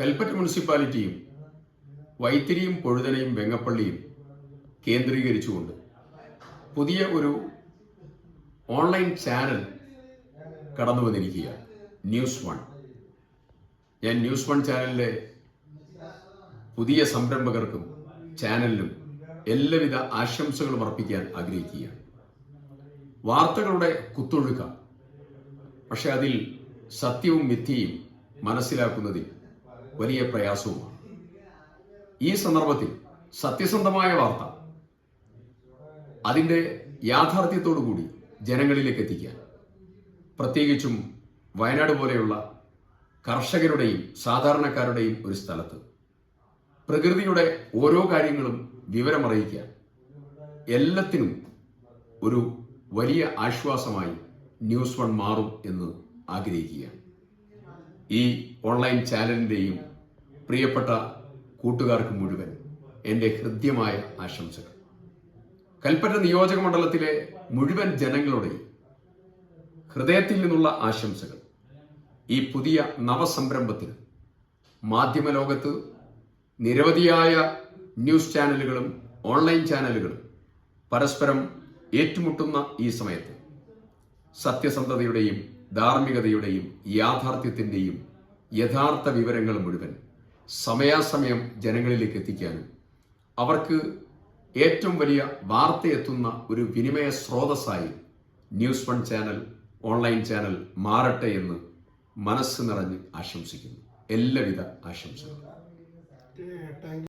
കൽപ്പറ്റ മുനിസിപ്പാലിറ്റിയും വൈത്തിരിയും പൊഴുതനയും വെങ്ങപ്പള്ളിയും കേന്ദ്രീകരിച്ചുകൊണ്ട് പുതിയ ഒരു ഓൺലൈൻ ചാനൽ കടന്നു വന്നിരിക്കുകയാണ്. News one. ഞാൻ ന്യൂസ് വൺ ചാനലിലെ പുതിയ സംരംഭകർക്കും ചാനലിനും എല്ലാവിധ ആശംസകളും അർപ്പിക്കാൻ ആഗ്രഹിക്കുകയാണ്. വാർത്തകളുടെ കുത്തൊഴുക്ക. പക്ഷെ അതിൽ സത്യവും മിഥ്യയും മനസ്സിലാക്കുന്നതിൽ വലിയ പ്രയാസവുമാണ്. ഈ സന്ദർഭത്തിൽ സത്യസന്ധമായ വാർത്ത അതിന്റെ യാഥാർത്ഥ്യത്തോടുകൂടി ജനങ്ങളിലേക്ക് എത്തിക്കാൻ പ്രത്യേകിച്ചും വയനാട് പോലെയുള്ള കർഷകരുടെയും സാധാരണക്കാരുടെയും ഒരു സ്ഥലത്ത് പ്രകൃതിയുടെ ഓരോ കാര്യങ്ങളും വിവരമറിയിക്കാൻ എല്ലാത്തിനും ഒരു വലിയ ആശ്വാസമായി ന്യൂസ് വൺ മാറും എന്ന് ആഗ്രഹിക്കുകയാണ്. ഈ ഓൺലൈൻ ചാനലിന്റെയും പ്രിയപ്പെട്ട കൂട്ടുകാർക്ക് മുഴുവൻ എന്റെ ഹൃദ്യമായ ആശംസകൾ. കൽപ്പറ്റ നിയോജക മണ്ഡലത്തിലെ മുഴുവൻ ജനങ്ങളുടെയും ഹൃദയത്തിൽ നിന്നുള്ള ആശംസകൾ. ഈ പുതിയ നവസംരംഭത്തിന് മാധ്യമലോകത്ത് നിരവധിയായ ന്യൂസ് ചാനലുകളും ഓൺലൈൻ ചാനലുകളും പരസ്പരം ഏറ്റുമുട്ടുന്ന ഈ സമയത്ത് സത്യസന്ധതയുടെയും ധാർമ്മികതയുടെയും യാഥാർത്ഥ്യത്തിന്റെയും യഥാർത്ഥ വിവരങ്ങൾ മുഴുവൻ സമയാസമയം ജനങ്ങളിലേക്ക് എത്തിക്കാനും അവർക്ക് ഏറ്റവും വലിയ വാർത്തയെത്തുന്ന ഒരു വിനിമയ സ്രോതസ്സായി news one channel online channel മാറട്ടെ എന്ന് മനസ്സ് നിറഞ്ഞ് ആശംസിക്കുന്നു. എല്ലാവിധ ആശംസകളും.